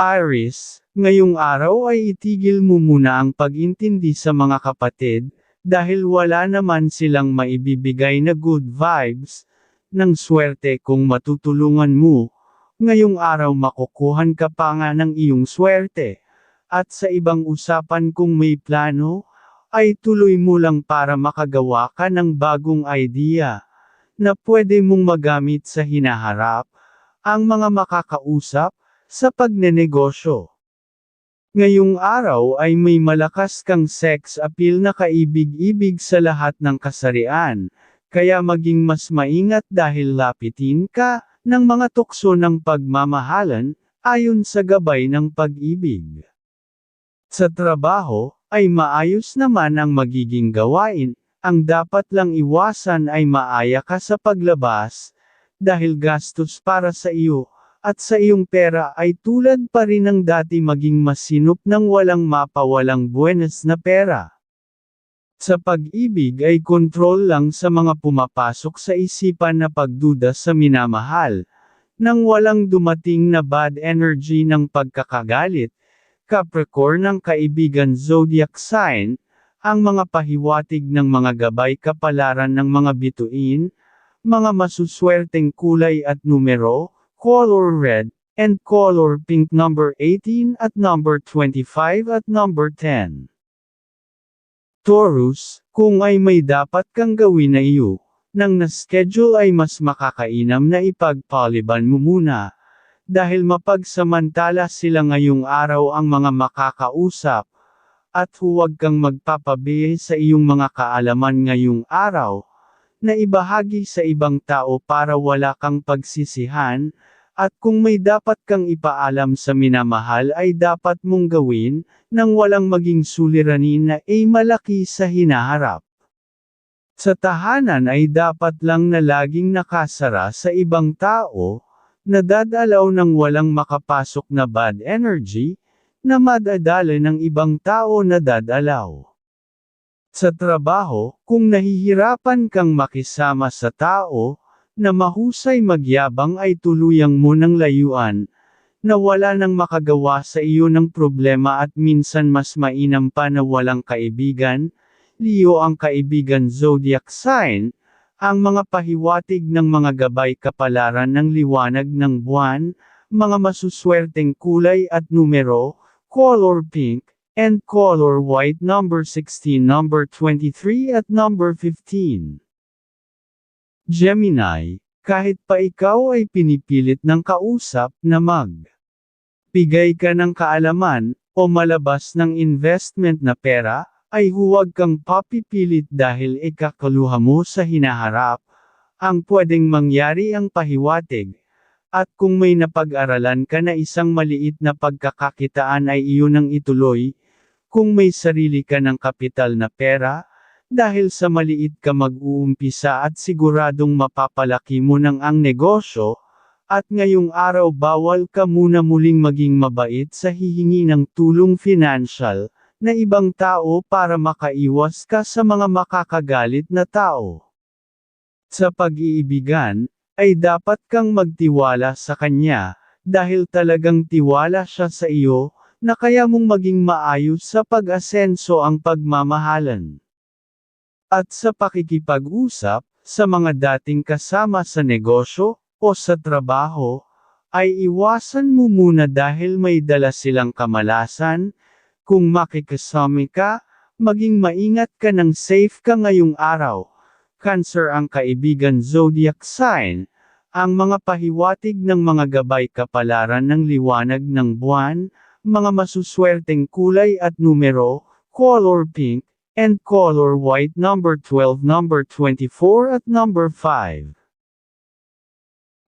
Iris, ngayong araw ay itigil mo muna ang pag-intindi sa mga kapatid, dahil wala naman silang maibibigay na good vibes, ng swerte kung matutulungan mo, ngayong araw makukuhan ka pa nga ng iyong swerte. At sa ibang usapan kung may plano, ay tuloy mo lang para makagawa ka ng bagong idea, na pwede mong magamit sa hinaharap, ang mga makakausap, sa pagnenegosyo. Ngayong araw ay may malakas kang sex appeal na kaibig-ibig sa lahat ng kasarian, kaya maging mas maingat dahil lapitin ka, ng mga tukso ng pagmamahalan, ayon sa gabay ng pag-ibig. Sa trabaho, ay maayos naman ang magiging gawain, ang dapat lang iwasan ay maaya ka sa paglabas, dahil gastos para sa iyo, at sa iyong pera ay tulad pa rin ng dati maging masinop ng walang mapawalang buenas na pera. Sa pag-ibig ay kontrol lang sa mga pumapasok sa isipan na pagduda sa minamahal, nang walang dumating na bad energy ng pagkakagalit, Capricorn ng kaibigan zodiac sign, ang mga pahiwatig ng mga gabay kapalaran ng mga bituin, mga masuswerteng kulay at numero, color red, and color pink number 18 at number 25 at number 10. Taurus, kung ay may dapat kang gawin na iyo, nang na-schedule ay mas makakainam na ipagpaliban mo muna, dahil mapagsamantala sila ngayong araw ang mga makakausap, at huwag kang magpapabihe sa iyong mga kaalaman ngayong araw, na ibahagi sa ibang tao para wala kang pagsisihan, at kung may dapat kang ipaalam sa minamahal ay dapat mong gawin, nang walang maging suliranin na ay malaki sa hinaharap. Sa tahanan ay dapat lang na laging nakasara sa ibang tao, nadadalaw ng walang makapasok na bad energy, na madadala ng ibang tao na dadalaw. Sa trabaho, kung nahihirapan kang makisama sa tao, na mahusay magyabang ay tuluyang mo ng layuan, na wala nang makagawa sa iyo ng problema at minsan mas mainam pa na walang kaibigan, Leo ang kaibigan zodiac sign, ang mga pahiwatig ng mga gabay kapalaran ng liwanag ng buwan, mga masuswerteng kulay at numero, color pink, and color white number 16 number 23 at number 15. Gemini, kahit pa ikaw ay pinipilit ng kausap na mag bigay ka ng kaalaman, o malabas ng investment na pera, ay huwag kang papipilit dahil ikakaluha mo sa hinaharap, ang pwedeng mangyari ang pahiwatig, at kung may napag-aralan ka na isang maliit na pagkakakitaan ay iyon ang ituloy, kung may sarili ka ng kapital na pera, dahil sa maliit ka mag-uumpisa at siguradong mapapalaki mo ng ang negosyo, at ngayong araw bawal ka muna muling maging mabait sa hihingi ng tulong financial, na ibang tao para makaiwas ka sa mga makakagalit na tao. Sa pag-iibigan, ay dapat kang magtiwala sa kanya, dahil talagang tiwala siya sa iyo, na kaya mong maging maayos sa pag-asenso ang pagmamahalan. At sa pakikipag-usap, sa mga dating kasama sa negosyo, o sa trabaho, ay iwasan mo muna dahil may dala silang kamalasan, kung makikasami ka, maging maingat ka ng safe ka ngayong araw. Cancer ang kaibigan zodiac sign, ang mga pahiwatig ng mga gabay kapalaran ng liwanag ng buwan, mga masuswerteng kulay at numero, color pink, and color white number 12 number 24 at number 5.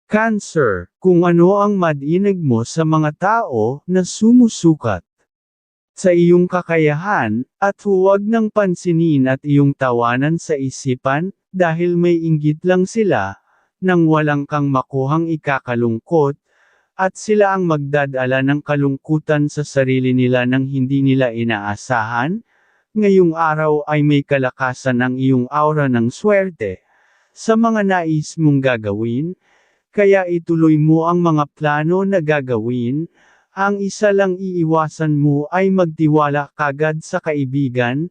Cancer, kung ano ang madinig mo sa mga tao na sumusukat sa iyong kakayahan, at huwag nang pansinin at iyong tawanan sa isipan, dahil may inggit lang sila, nang walang kang makuhang ikakalungkot, at sila ang magdadala ng kalungkutan sa sarili nila nang hindi nila inaasahan, ngayong araw ay may kalakasan ang iyong aura ng swerte, sa mga nais mong gagawin, kaya ituloy mo ang mga plano na gagawin, Ang isa lang iiwasan mo ay magtiwala kagad sa kaibigan,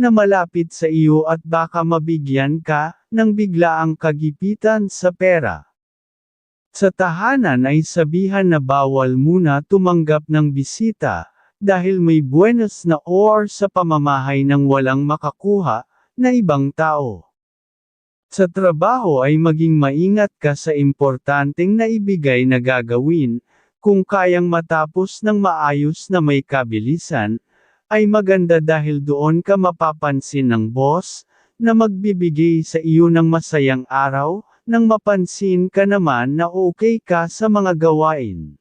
na malapit sa iyo at baka mabigyan ka, ng biglaang kagipitan sa pera. Sa tahanan ay sabihan na bawal muna tumanggap ng bisita, dahil may buenas na or sa pamamahay ng walang makakuha, na ibang tao. Sa trabaho ay maging maingat ka sa importanteng naibigay na gagawin, kung kayang matapos ng maayos na may kabilisan, ay maganda dahil doon ka mapapansin ng boss, na magbibigay sa iyo ng masayang araw, nang mapansin ka naman na okay ka sa mga gawain.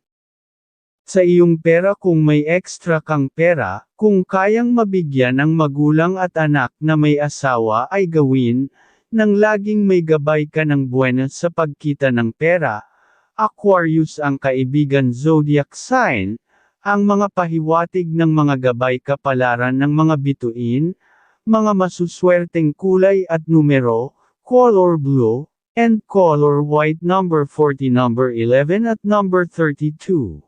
Sa iyong pera kung may extra kang pera, kung kayang mabigyan ng magulang at anak na may asawa ay gawin, nang laging may gabay ka ng buenas sa pagkita ng pera. Aquarius ang kaibigan zodiac sign, ang mga pahiwatig ng mga gabay kapalaran ng mga bituin, mga masuswerteng kulay at numero, color blue, and color white number 40 number 11 at number 32.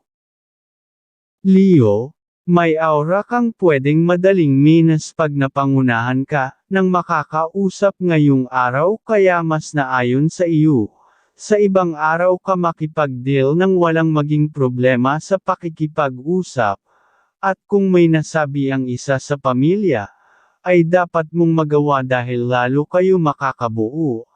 Leo, may aura kang pwedeng madaling minas pag napangunahan ka, ng makakausap ngayong araw kaya mas naayon sa iyo. Sa ibang araw ka makipag-deal nang walang maging problema sa pakikipag-usap, at kung may nasabi ang isa sa pamilya, ay dapat mong magawa dahil lalo kayo makakabuo.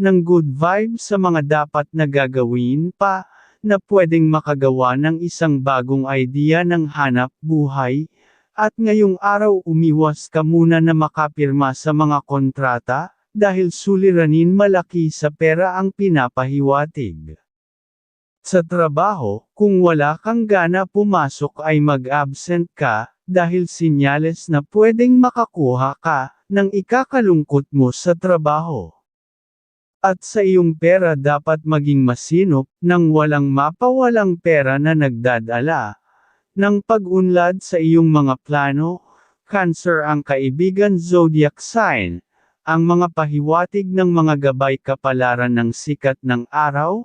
Ng good vibes sa mga dapat na gagawin pa, na pwedeng makagawa ng isang bagong idea ng hanap buhay, at ngayong araw umiwas ka muna na makapirma sa mga kontrata, dahil suliranin malaki sa pera ang pinapahiwatig. Sa trabaho, kung wala kang gana pumasok ay mag-absent ka, dahil sinyales na pwedeng makakuha ka, ng ikakalungkot mo sa trabaho. At sa iyong pera dapat maging masinop, nang walang mapawalang pera na nagdadala. Nang pag-unlad sa iyong mga plano, Cancer ang kaibigan zodiac sign, ang mga pahiwatig ng mga gabay kapalaran ng sikat ng araw,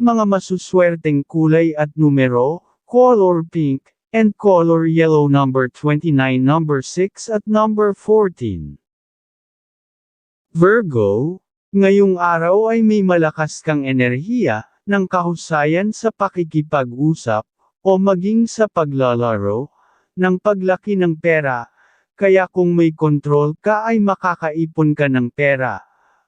mga masuswerteng kulay at numero, color pink, and color yellow number 29 number 6 at number 14. Virgo, Ngayong araw ay may malakas kang enerhiya, ng kahusayan sa pakikipag-usap, o maging sa paglalaro, ng paglaki ng pera, kaya kung may kontrol ka ay makakaipon ka ng pera.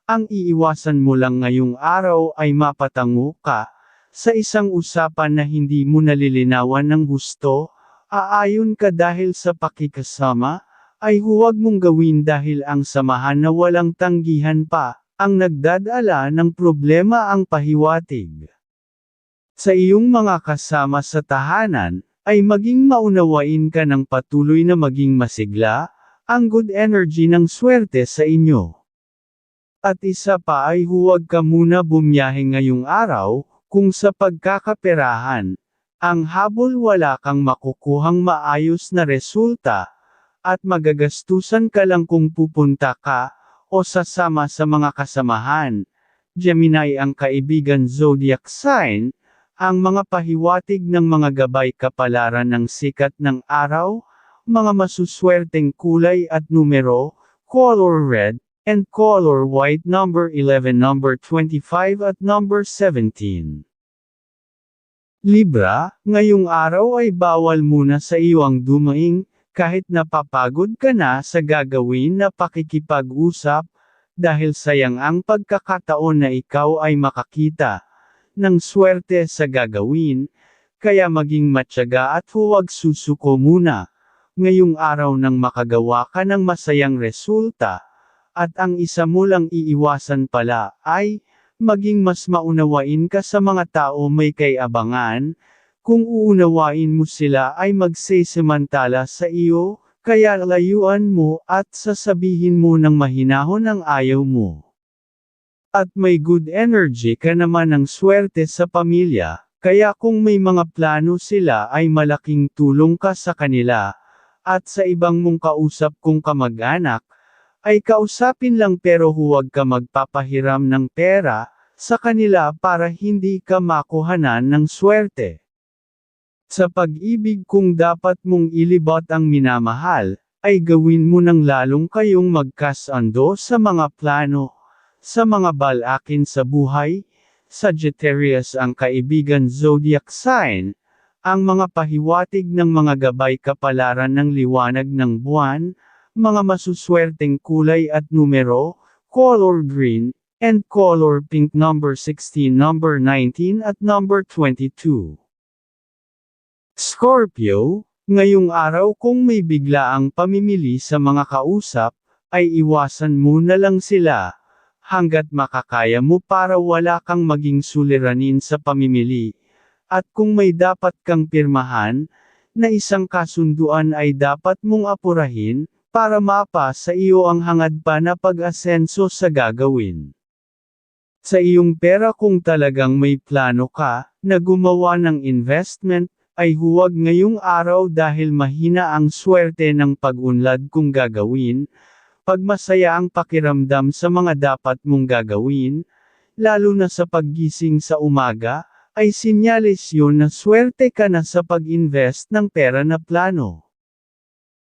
Ang iiwasan mo lang ngayong araw ay mapatango ka, sa isang usapan na hindi mo nalilinawan ng gusto, aayon ka dahil sa pakikasama, ay huwag mong gawin dahil ang samahan na walang tanggihan pa, ang nagdadala ng problema ang pahiwatig. Sa iyong mga kasama sa tahanan, ay maging maunawain ka ng patuloy na maging masigla, ang good energy ng swerte sa inyo. At isa pa ay huwag ka muna bumiyahe ngayong araw, kung sa pagkakaperahan, ang habol wala kang makukuhang maayos na resulta, at magagastusan ka lang kung pupunta ka, o sasama sa mga kasamahan. Gemini ang kaibigan zodiac sign, ang mga pahiwatig ng mga gabay kapalaran ng sikat ng araw, mga masuswerteng kulay at numero, color red, and color white number 11 number 25 at number 17. Libra, ngayong araw ay bawal muna sa iyo ang dumaing, kahit napapagod ka na sa gagawin na pakikipag-usap, dahil sayang ang pagkakataon na ikaw ay makakita ng swerte sa gagawin, kaya maging matyaga at huwag susuko muna. Ngayong araw nang makagawa ka ng masayang resulta, at ang isa mo lang iiwasan pala ay, maging mas maunawain ka sa mga tao may kayabangan, kung uunawain mo sila ay magsesemantala sa iyo, kaya layuan mo at sasabihin mo ng mahinahon ang ayaw mo. At may good energy ka naman ng swerte sa pamilya, kaya kung may mga plano sila ay malaking tulong ka sa kanila, at sa ibang mong kausap kung kamag-anak, ay kausapin lang pero huwag ka magpapahiram ng pera, sa kanila para hindi ka makuhanan ng swerte. Sa pag-ibig kung dapat mong ilibot ang minamahal, ay gawin mo ng lalong kayong magkasando sa mga plano, sa mga balakin sa buhay, Sagittarius ang kaibigan zodiac sign, ang mga pahiwatig ng mga gabay kapalaran ng liwanag ng buwan, mga masuswerteng kulay at numero, color green, and color pink number 16 number 19 at number 22. Scorpio, ngayong araw kung may biglaang pamimili sa mga kausap, ay iwasan mo na lang sila, hanggat makakaya mo para wala kang maging suliranin sa pamimili. At kung may dapat kang pirmahan, na isang kasunduan ay dapat mong apurahin, para mapa sa iyo ang hangad pa na pag-asenso sa gagawin. Sa iyong pera kung talagang may plano ka, na gumawa ng investment, ay huwag ngayong araw dahil mahina ang swerte ng pag-unlad kung gagawin, pag masaya ang pakiramdam sa mga dapat mong gagawin, lalo na sa paggising sa umaga, ay sinyalis yun na swerte ka na sa pag-invest ng pera na plano.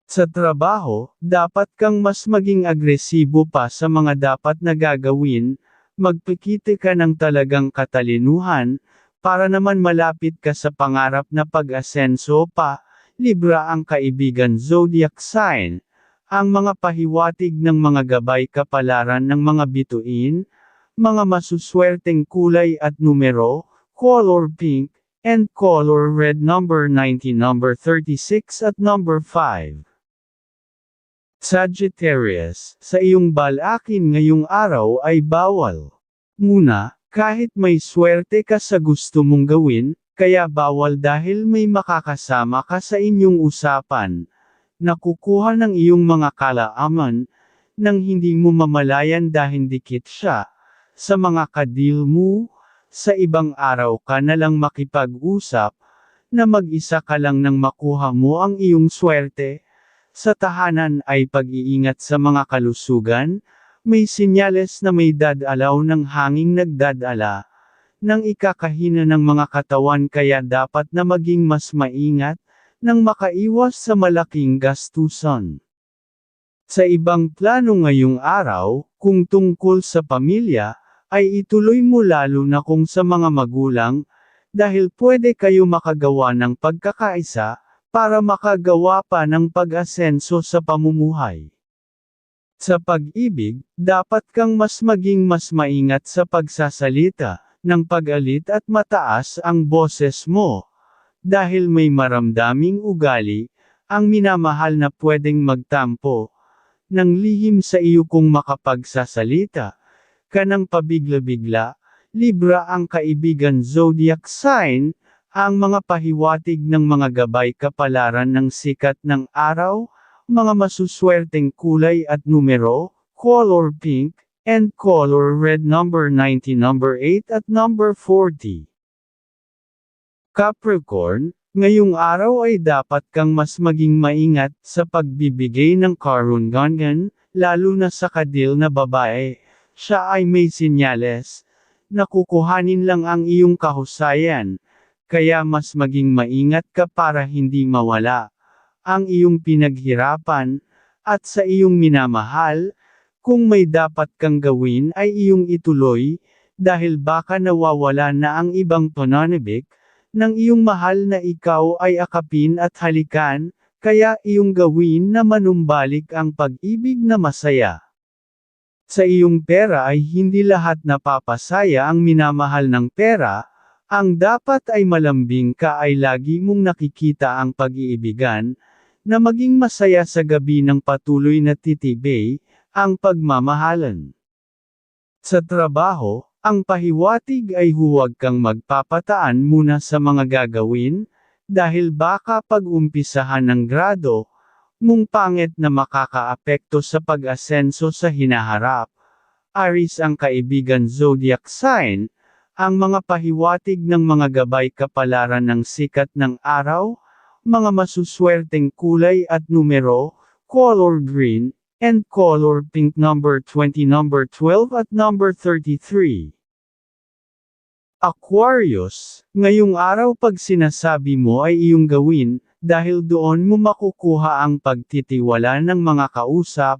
Sa trabaho, dapat kang mas maging agresibo pa sa mga dapat na gagawin, magpikite ka ng talagang katalinuhan, para naman malapit ka sa pangarap na pag-asenso pa, Libra ang kaibigan zodiac sign, ang mga pahiwatig ng mga gabay kapalaran ng mga bituin, mga masuswerteng kulay at numero, color pink, and color red number 90 number 36 at number 5. Sagittarius, sa iyong balakin ngayong araw ay bawal. Muna, kahit may swerte ka sa gusto mong gawin, kaya bawal dahil may makakasama ka sa inyong usapan, na kukuha ng iyong mga kalaaman, nang hindi mo mamalayan dahil dikit siya, sa mga kadil mo, sa ibang araw ka na lang makipag-usap, na mag-isa ka lang nang makuha mo ang iyong swerte, sa tahanan ay pag-iingat sa mga kalusugan, may sinyales na may dadalaw ng hanging nagdadala, ng ikakahina ng mga katawan kaya dapat na maging mas maingat, nang makaiwas sa malaking gastusan. Sa ibang plano ngayong araw, kung tungkol sa pamilya, ay ituloy mo lalo na kung sa mga magulang, dahil pwede kayo makagawa ng pagkakaisa, para makagawa pa ng pag-asenso sa pamumuhay. Sa pag-ibig, dapat kang mas maging mas maingat sa pagsasalita, ng pag-alit at mataas ang boses mo. Dahil may maramdaming ugali, ang minamahal na pwedeng magtampo, ng lihim sa iyo kung makapagsasalita, ka ng pabigla-bigla, Libra ang kaibigan zodiac sign, ang mga pahiwatig ng mga gabay kapalaran ng sikat ng araw, mga masuswerteng kulay at numero, color pink, and color red number 90 number 8 at number 40. Capricorn, ngayong araw ay dapat kang mas maging maingat sa pagbibigay ng karungangan, lalo na sa kadil na babae. Siya ay may sinyales, na kukuhanin lang ang iyong kahusayan, kaya mas maging maingat ka para hindi mawala ang iyong pinaghirapan, at sa iyong minamahal, kung may dapat kang gawin ay iyong ituloy, dahil baka nawawala na ang ibang pananibik, ng iyong mahal na ikaw ay akapin at halikan, kaya iyong gawin na manumbalik ang pag-ibig na masaya. Sa iyong pera ay hindi lahat napapasaya ang minamahal ng pera, ang dapat ay malambing ka ay lagi mong nakikita ang pag-iibigan, na maging masaya sa gabi ng patuloy na titibay, ang pagmamahalan. Sa trabaho, ang pahiwatig ay huwag kang magpapataan muna sa mga gagawin, dahil baka pag-umpisahan ng grado, mong pangit na makakaapekto sa pag-asenso sa hinaharap. Aris ang kaibigan zodiac sign, ang mga pahiwatig ng mga gabay kapalaran ng sikat ng araw, mga masuswerteng kulay at numero, color green, and color pink number 20 number 12 at number 33. Aquarius, ngayong araw pag sinasabi mo ay iyong gawin, dahil doon mo makukuha ang pagtitiwala ng mga kausap,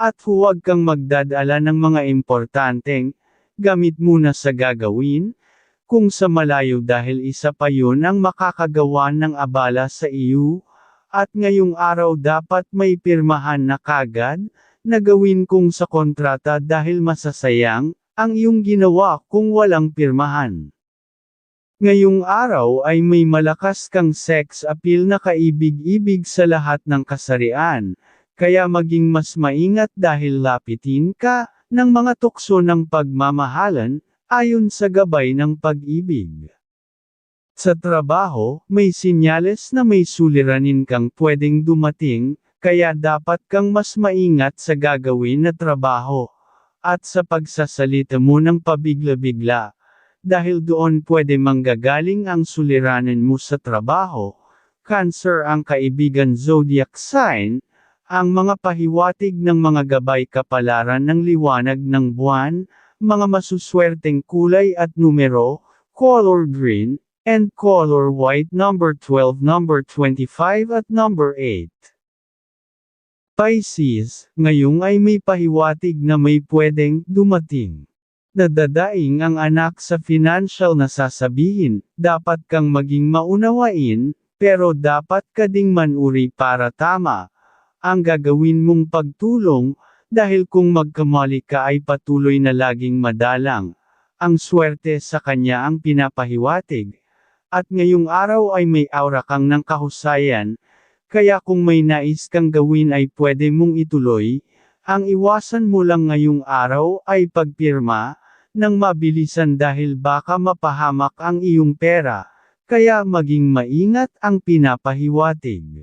at huwag kang magdadala ng mga importanteng, gamit muna sa gagawin, kung sa malayo dahil isa pa yun ang makakagawa ng abala sa iyo, at ngayong araw dapat may pirmahan na kagad, na gawin kung sa kontrata dahil masasayang, ang iyong ginawa kung walang pirmahan. Ngayong araw ay may malakas kang sex appeal na kaibig-ibig sa lahat ng kasarian, kaya maging mas maingat dahil lapitin ka, ng mga tukso ng pagmamahalan, ayon sa gabay ng pag-ibig. Sa trabaho, may sinyales na may suliranin kang pwedeng dumating, kaya dapat kang mas maingat sa gagawin na trabaho at sa pagsasalita mo ng pabigla-bigla, dahil doon pwede manggagaling ang suliranin mo sa trabaho. Cancer ang kaibigan zodiac sign, ang mga pahiwatig ng mga gabay kapalaran ng liwanag ng buwan, mga masuswerteng kulay at numero, color green, and color white number 12 number 25 at number 8. Pisces, ngayong ay may pahiwatig na may pwedeng dumating. Nadadaing ang anak sa financial na sasabihin, dapat kang maging maunawain, pero dapat ka ding manuri para tama. Ang gagawin mong pagtulong, dahil kung magkamali ka ay patuloy na laging madalang. Ang swerte sa kanya ang pinapahiwatig. At ngayong araw ay may aura kang ng kahusayan, kaya kung may nais kang gawin ay pwede mong ituloy, ang iwasan mo lang ngayong araw ay pagpirma, ng mabilisan dahil baka mapahamak ang iyong pera, kaya maging maingat ang pinapahiwatig.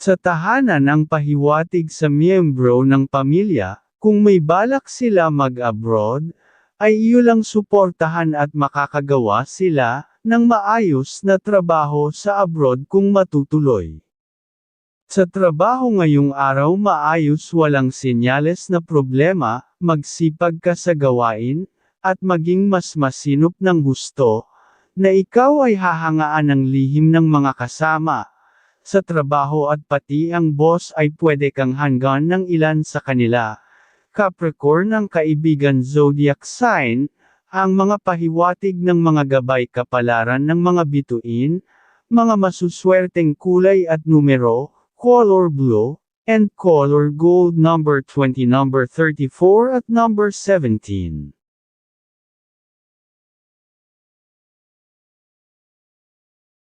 Sa tahanan ang pahiwatig sa miyembro ng pamilya, kung may balak sila mag-abroad, ay iyo lang suportahan at makakagawa sila, ng maayos na trabaho sa abroad kung matutuloy. Sa trabaho ngayong araw maayos walang senyales na problema, magsipag ka sa gawain, at maging mas masinop ng gusto, na ikaw ay hahangaan ng lihim ng mga kasama. Sa trabaho at pati ang boss ay pwede kang hanggan ng ilan sa kanila. Capricorn ang kaibigan zodiac sign, ang mga pahiwatig ng mga gabay kapalaran ng mga bituin, mga masuswerteng kulay at numero, color blue, and color gold number 20 number 34 at number 17.